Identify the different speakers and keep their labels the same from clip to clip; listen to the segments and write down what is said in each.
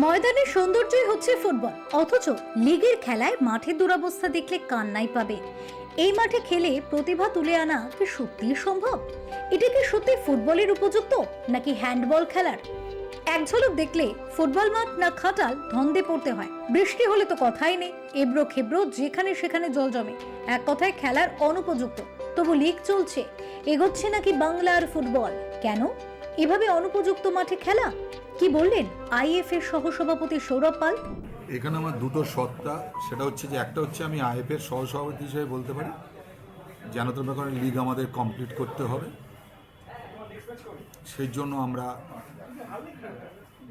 Speaker 1: ময়দানের সৌন্দর্যই হচ্ছে ফুটবল। অথচ লিগের খেলায় মাঠের দুরবস্থা দেখলে কান্নাই পাবে। এই মাঠে খেলে প্রতিভা তুলে আনা কি সত্যিই সম্ভব? এটা কি সত্যি ফুটবলের উপযুক্ত, নাকি হ্যান্ডবল খেলার? এক ঝলক দেখলে ফুটবল মাঠ না খাটাল ধন্দে পড়তে হয়। বৃষ্টি হলে তো কথাই নেই, এবড়ো খেবড়ো যেখানে সেখানে জল জমে। এক কথায় খেলার অনুপযুক্ত, তবু লিগ চলছে। এগোচ্ছে নাকি বাংলার ফুটবল? কেন? এভাবে অনুপযুক্ত মাঠে খেলা? কি বললেন আইএফ এর সহসভাপতি সৌরভ পাল?
Speaker 2: এখানে আমার দুটো সত্তা সেটা হচ্ছে যে একটা হচ্ছে আমি আইএফ আইএফের সহসভাপতি হিসেবে বলতে পারি। জানাতন ব্যাপারে লিগ আমাদের কমপ্লিট করতে হবে। সেই জন্য আমরা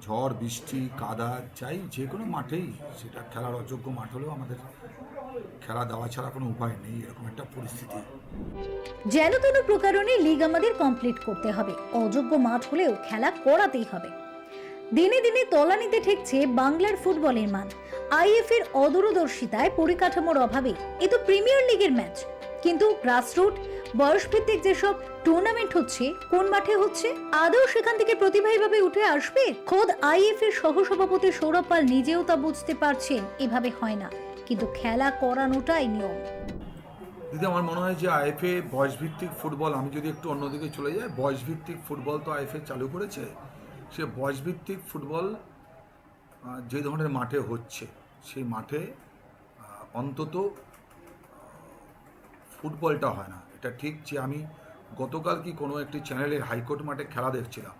Speaker 2: ঝড় বৃষ্টি কাদা চাই যে কোনো মাঠেই। সেটা খেলার অযোগ্য মাঠ হলেও আমাদের খেলা দেওয়া ছাড়া কোনো উপায় নেই এরকম একটা পরিস্থিতি।
Speaker 1: যেন তেন প্রকারণে লিগ আমাদের কমপ্লিট করতে হবে। অযোগ্য মাঠ হলেও খেলা করাতেই হবে। দিনে দিনে তলানিতে ঠেকছে বাংলার ফুটবলের মান। আইএফ এর অদূরদর্শিতায় পরিকাঠামোর অভাবে এ তো প্রিমিয়ার লিগের ম্যাচ। কিন্তু গ্রাসরুট, বয়সভিত্তিক যেসব টুর্নামেন্ট হচ্ছে, কোন মাঠে হচ্ছে, আদৌ সেখান থেকে প্রতিভা এভাবে উঠে আসবে? খোদ আইএফ এর সহসভাপতি সৌরভ পাল নিজেও তা বুঝতে পারছেন, এভাবে হয় না। কিন্তু খেলা করানোটাই নিয়ম।
Speaker 2: দিদি, আমার মনে হয় যে আইএফএ বয়সভিত্তিক ফুটবল, আমি যদি একটু অন্যদিকে চলে যাই, বয়সভিত্তিক ফুটবল তো আইএফএ চালু করেছে। সে বয়সভিত্তিক ফুটবল যে ধরনের মাঠে হচ্ছে, সেই মাঠে অন্তত ফুটবলটা হয় না। এটা ঠিক যে আমি গতকাল কি কোনো একটি চ্যানেলের হাইকোর্ট মাঠে খেলা দেখছিলাম।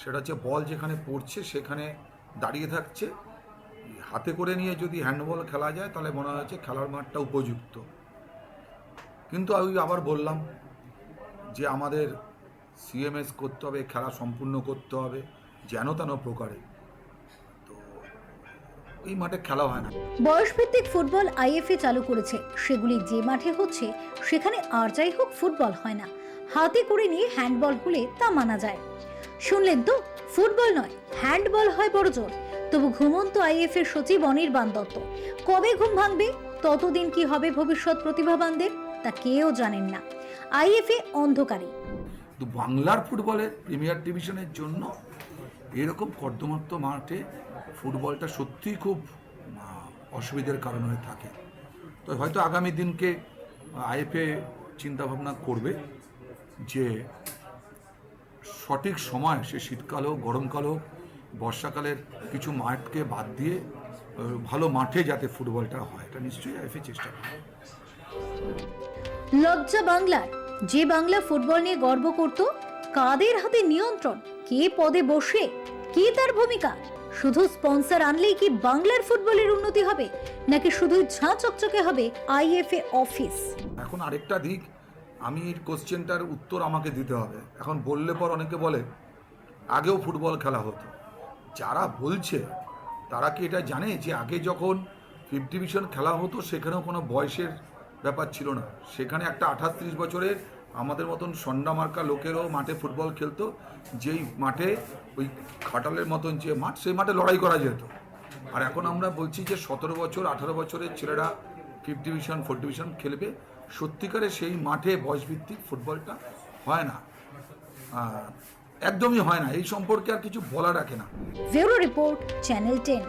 Speaker 2: সেটা হচ্ছে বল যেখানে পড়ছে, সেখানে দাঁড়িয়ে থাকছে। হাতে করে নিয়ে যদি হ্যান্ডবল খেলা যায়, তাহলে মনে হচ্ছে খেলার মাঠটা উপযুক্ত। কিন্তু আমি আবার বললাম যে আমাদের সিএমএস করতে হবে, খেলা সম্পূর্ণ করতে হবে, যেন তেন প্রকারে। মাঠে খেলা হয় না।
Speaker 1: বয়সভিত্তিক ফুটবল আইএফএ চালু করেছে। সেগুলি যে মাঠে হচ্ছে, সেখানে আর যাই হোক ফুটবল হয় না। হাতে করে নিয়ে হ্যান্ডবল হলে তা মানা যায়। শুনলেন তো? ফুটবল নয়, হ্যান্ডবল হয় বড় জোর। তবু ঘুমন্ত আইএফ এর সচিব অনির্বাণ দত্ত, কবে ঘুম ভাঙবে? ততদিন কি হবে ভবিষ্যৎ প্রতিভাবানদের? তা কেউ জানেন না। আইএফএ অন্ধকারী।
Speaker 2: কিন্তু বাংলার ফুটবলের প্রিমিয়ার ডিভিশনের জন্য এরকম কর্দমাক্ত মাঠে ফুটবলটা সত্যিই খুব অসুবিধার কারণ হয়ে থাকে। তো হয়তো আগামী দিনকে আইএফএ চিন্তাভাবনা করবে যে সঠিক সময়, সে শীতকাল হোক, গরমকাল হোক, বর্ষাকালের কিছু মাঠকে বাদ দিয়ে ভালো মাঠে যাতে ফুটবলটা হয়, এটা নিশ্চয়ই আইএফএ চেষ্টা করবে।
Speaker 1: লজ্জা বাংলার যে বাংলা ফুটবল নিয়ে গর্ব করত, কাদের হাতে নিয়ন্ত্রণ, কে পদে বসে, কে তার ভূমিকা? শুধু স্পন্সর আনলেই কি বাংলার ফুটবলের উন্নতি হবে, নাকি শুধু ঝাঁ চকচকে হবে আইএফএ অফিস?
Speaker 2: এখন আরেকটা দিক আমি কোশ্চেনটার উত্তর আমাকে দিতে হবে। এখন বললে পর অনেকে বলে, আগেও ফুটবল খেলা হতো। যারা বলছে, তারা কি এটা জানে যে আগে যখন ফিফথ ডিভিশন খেলা হতো, সেখানেও কোনো বয়সের ব্যাপার ছিল না। সেখানে একটা আঠাশ ত্রিশ বছরের আমাদের মতন সন্ডা মার্কা লোকেরও মাঠে ফুটবল খেলতো, যেই মাঠে ওই খাটালের মতন যে মাঠ, সেই মাঠে লড়াই করা যেত। আর এখন আমরা বলছি যে সতেরো বছর, আঠারো বছরের ছেলেরা ফিফথ ডিভিশন ফোর্থ ডিভিশন খেলবে। সত্যিকারে সেই মাঠে বয়সভিত্তিক ফুটবলটা হয় না। একদমই হয় না। এই সম্পর্কে আর কিছু বলা রাখে না।
Speaker 1: Report, channel ten.